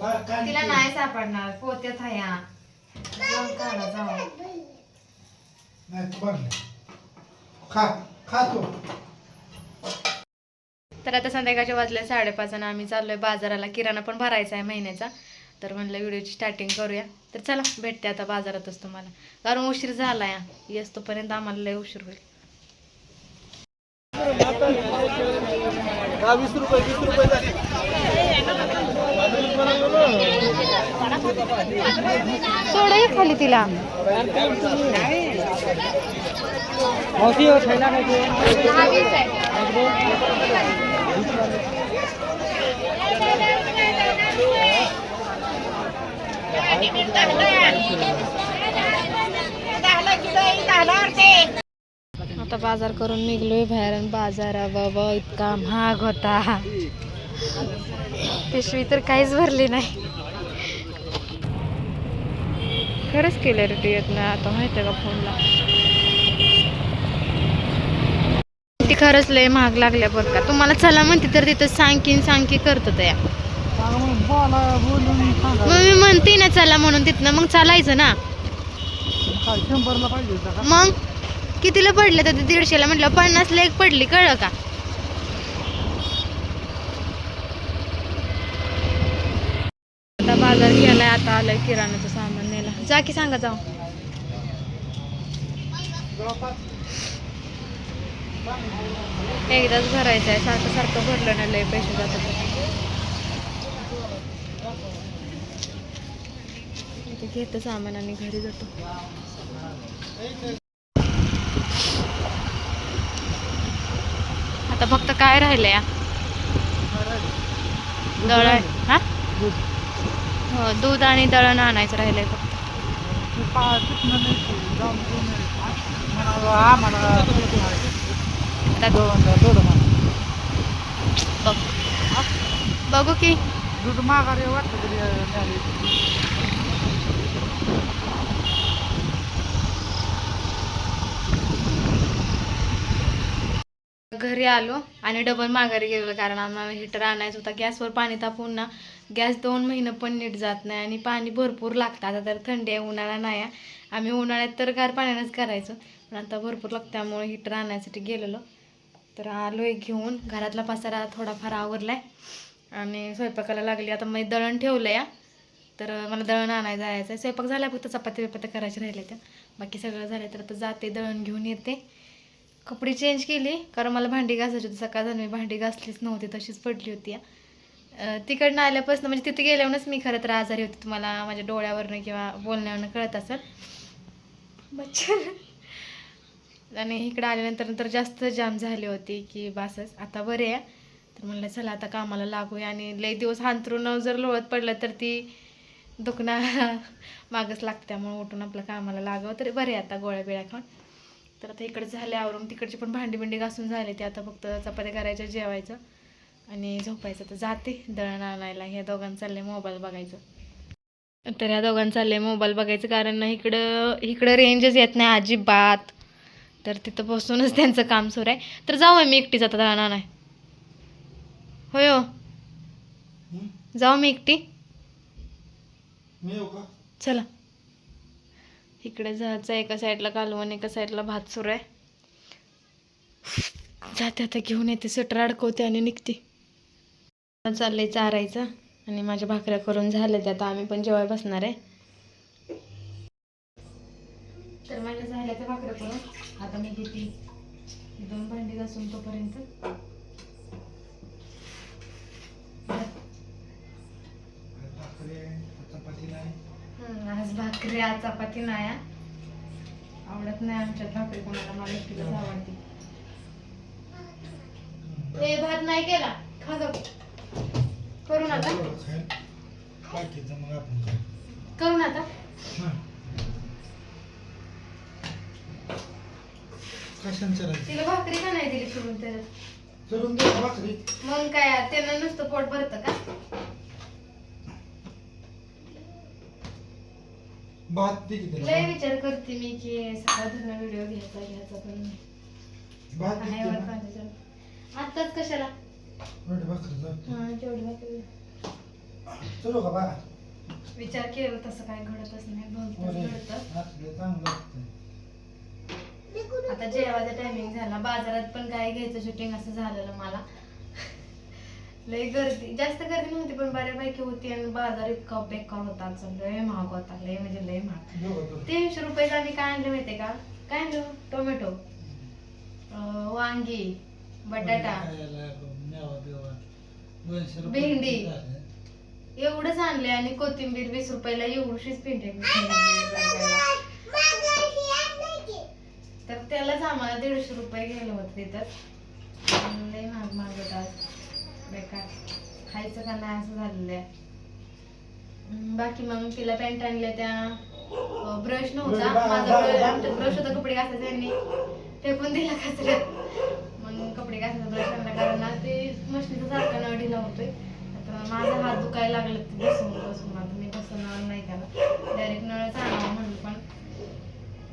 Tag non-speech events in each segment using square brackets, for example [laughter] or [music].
तिला. नाही सापडणार. पोत्यात हा. जाऊन काढा जाऊन. तर आता संध्याकाळच्या वाजल्या साडेपाच आणि आम्ही चाललोय बाजाराला. किराणा पण भरायचा आहे महिन्याचा. तर म्हणलं व्हिडिओची स्टार्टिंग करूया. तर चला भेटते आता बाजारातच तुम्हाला. कारण उशीर झाला या येस तोपर्यंत आम्हाला लय उशीर होईल. वीस रुपये वीस रुपये झाले. सोडाही खाली तिला. आता बाजार करून निघलोय बाहेर बाजारा बाबा इतका महाग होता. पिशवी तर काहीच भरली नाही. खरंच क्लॅरिटी येत नाही आता माहिती का फोनला? ती खरंच लय महाग लागल्या बरं का. तुम्हाला चला म्हणते तर तिथं सांगकीन सांगकी करत या मग मी म्हणते ना चला म्हणून तिथनं मग चालायचं ना. मग? कितीला पडले तर दीडशेला म्हटलं पन्नासला एक पडली कळलं का आता बाजार गेलाय आता आलंय किराणाचं सामान नेला. जा की सांगा जाऊ. एकदाच भरायचं आहे. सारखं सारखं भरलं ना लय पैसे जातात. इथे घेतं सामान आणि घरी जातो. आता फक्त काय राहिलंय? या आहे हा हो दूध आणि दळण आणायचं राहिलंय फक्त. बघू. की. दूध माघारी वाटतं घरी आलो आणि डबल माघारी गेलो. कारण आम्हाला हिटर आणायचं होता. गॅसवर पाणी तापवून ना गॅस दोन महिनं पण नीट जात नाही आणि पाणी भरपूर लागतं. आता तर थंडी आहे उन्हाळा नाही आहे. आम्ही उन्हाळ्यात तर गार पाण्यानंच करायचो. पण आता भरपूर लागतं. त्यामुळे हिटर आणायसाठी गेलेलो. तर आलो आहे घेऊन. घरातला पसारा थोडाफार आवरलाय. आणि स्वयंपाकाला लागली. आता मी दळण ठेवलं या तर मला दळण आणायला जायचं आहे स्वयंपाक झाला फक्त चपाती बिपात्या करायची राहिल्या त्या. बाकी सगळं झालं तर आता जाते दळण घेऊन येते. कपडे चेंज केली कारण मला भांडी घासायची होती. सकाळ झाली मी भांडी घासलीच नव्हती तशीच पडली होती. तिकडनं आल्यापासून म्हणजे तिथे गेल्यावरच मी खरं तर आजारी होती. तुम्हाला माझ्या डोळ्यावरनं किंवा बोलण्यावरनं कळत असेल. बच्चन आणि इकडं आल्यानंतर तर जास्त जाम झाली होती की बासच. आता बरे आहे. तर म्हणलं चला आता कामाला लागूया. आणि लई दिवस हांतरून जर लोळत पडलं तर ती दुखणं [laughs] मागच लागते. त्यामुळे उठून आपलं कामाला लागावं तरी बरे आहे आता गोळ्या बिळ्या खाऊन. तर आता इकडे झाले आवरून तिकडची पण भांडी बिंडी घासून झाले ते. आता फक्त चपात्या करायच्या जेवायचं आणि झोपायचं. तर जाते दळण आणायला. ह्या दोघांचं चाललंय मोबाईल बघायचं. तर ह्या दोघांचं चाललंय मोबाईल बघायचं कारण इकडं इकडं रेंजच येत नाही अजिबात. तर तिथं बसूनच त्यांचं काम सुरू आहे. तर जाऊ मी एकटी जाता दळण आणाय. होय हो. हं? जाऊ मी एकटी. चला. इकडे जायचं एका साईडला कालवण एका साईडला भात सुरू आहे. जाते आता घेऊन येते स्वेटर अडकवते आणि निघते. चाललंय चारायचं आणि माझ्या भाकऱ्या करून झाल्या त्या आता आम्ही पण जेवाय बसणार आहे. तर माझ्या झाल्या त्या भाकऱ्या करून. आता मी घेते दोन भांडी घासून तोपर्यंत. भाकरी आहे, चपाती नाही हम्म, आज भाकरी आज चपाती नाही. आवडत नाही आमच्यात भाकरी कोणाला मला एकटीलाच आवडते ए भात नाही केला खा. करू खाऊ. करू चरायचं? तिला भाकरी का नाही दिली करून त्याच्यात मग काय त्यानं नुसतं पोट भरतं का भात दे की लय विचार करते मी की सगळा धरण व्हिडिओ घ्यायचा घ्यायचा पण भात दे आहे की वर त्याला. पाण्याचं. आत्ताच कशाला एवढी भाकरी जाते. हा तेवढी भाकरी चलो का बाळा विचार केला तसं काय घडतच नाही भलतंच अरे, घडतं असलं चांगलं असतं. आता जेवायचा टायमिंग झाला बाजारात पण काय घ्यायचं शूटिंग असं झालेलं मला लय गर्दी जास्त गर्दी नव्हती पण बऱ्यापैकी होती आणि बाजार इतका बेकार होता. लय महाग होता लय म्हणजे लय महाग. तीनशे रुपयाचं आम्ही काय आणलं माहितीये का काय आणलं टोमॅटो वांगी बटाटा रुपये भेंडी. एवढंच आणले आणि कोथिंबीर वीस रुपयाला एवढीच पेंटे तर त्यालाच आम्हाला दीडशे रुपये गेलं होतं तिथं लय महाग महाग होता बेकार. खायचं का नाही असं झालेलं आहे. बाकी मग तिला पॅन्ट आणल्या त्या ब्रश नव्हता. माझा ब्रश आमचा ब्रश होता कपडे घासायचा यांनी. फेकून दिला कचऱ्यात मग कपडे घासायचा ब्रश आणला कारण ना ते मशीनचा सारखा नळ ढिला होतोय. आता माझा हात दुखायला लागला ते बसून बसून. आता मी बसवणार नाही त्याला. डायरेक्ट नळच आणावा म्हणलं पण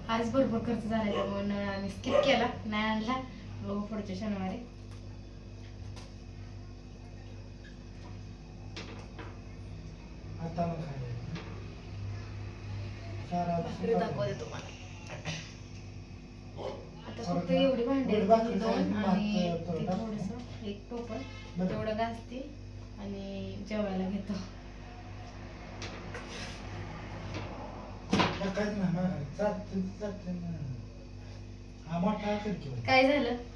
आज भरपूर खर्च झाला त्यामुळे नळ आम्ही स्किप केला. नाही आणला. बघू पुढच्या शनिवारी. आता मग खायला. दाखवते तुम्हाला आता फक्त एवढी भांडी आहेत ती दोन आणि ते एक टोपण तेवढं घासते आणि जेवायला घेतो काय झालं माघारी. चालतं, चालतं ना. हा मोठा असेल की बाई. काय झालं टाका ते. हे जर-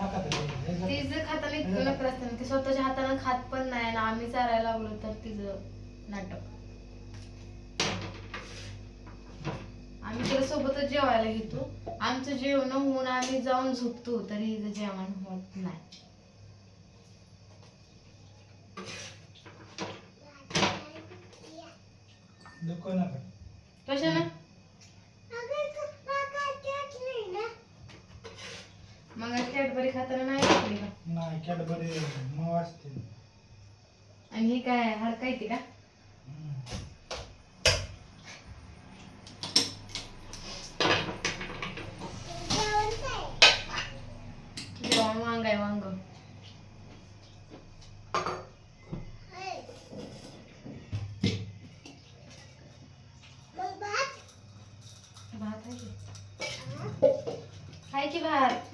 तिचं खाताना इतकं नकर असतं ती स्वतःच्या हाताने खात पण नाही आणि आम्ही चारायला लागलो तर तिचं नाटक. आम्ही तिला सोबतच जेवायला घेतो. आमचं जेवण होऊन आम्ही जाऊन झोपतो तरी हिचं जेवण होत नाही. कशाला? मग कॅडबरी खाताना नाही घेतली का? नाही कॅडबरी मऊ असते. आणि ही काय हडका येते का हम्म. जेवण वांग आहे वांग भात आहे की? आहे की भात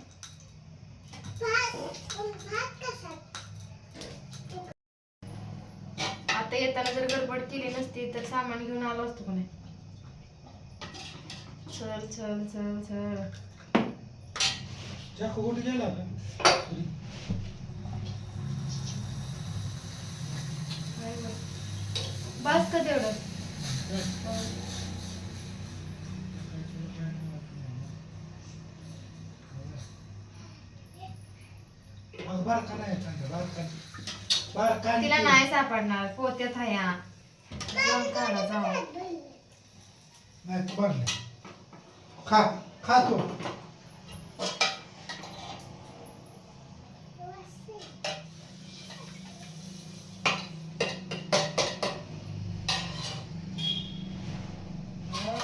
आता येताना जर गडबड केली नसती तर सामान घेऊन आलो असतो नाही? चल चल चल चल. चाकू कुठे गेला का? बस का तेवढं? तिला ते- नाही सापडणार. पोत्यात हा. जाऊ नाही तू भरले. खा खा तू. हा.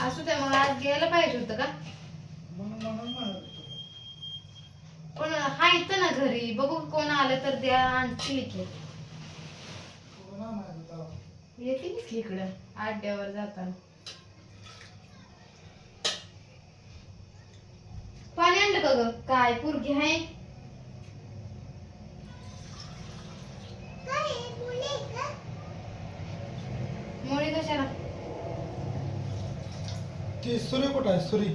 असू दे मग आज गेलं पाहिजे होतं का म्हणून म्हणून म्हणत होतो. पण हायत ना घरी. बघू कोण आलं तर द्या आणतील आणायचं तेव्हा? येतील की इकडं आड्यावर जाताना. पाणी आणलं का ग? काय पुरगी हाय? मुळी कशाला? ती सुरी कुठं आहे? सुरी.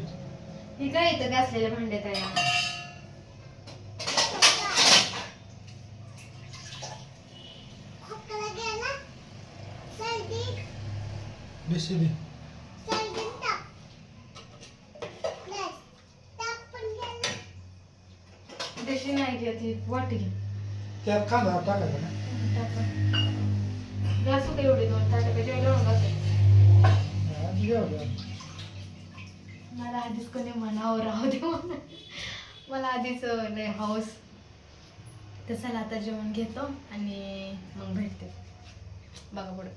ही काय इथं घासलेल्या भांड्यात आहे? बेसिबी देशी नाही घेत वाटी घे त्यात कांदा टाकायचा ना घासू का एवढी दोन घासू. मला आधीच कोणी म्हणावं राहू दे म्हणून. मला आधीच लय हाऊस तर चला आता जेवण घेतो आणि मग भेटते बघा पुढं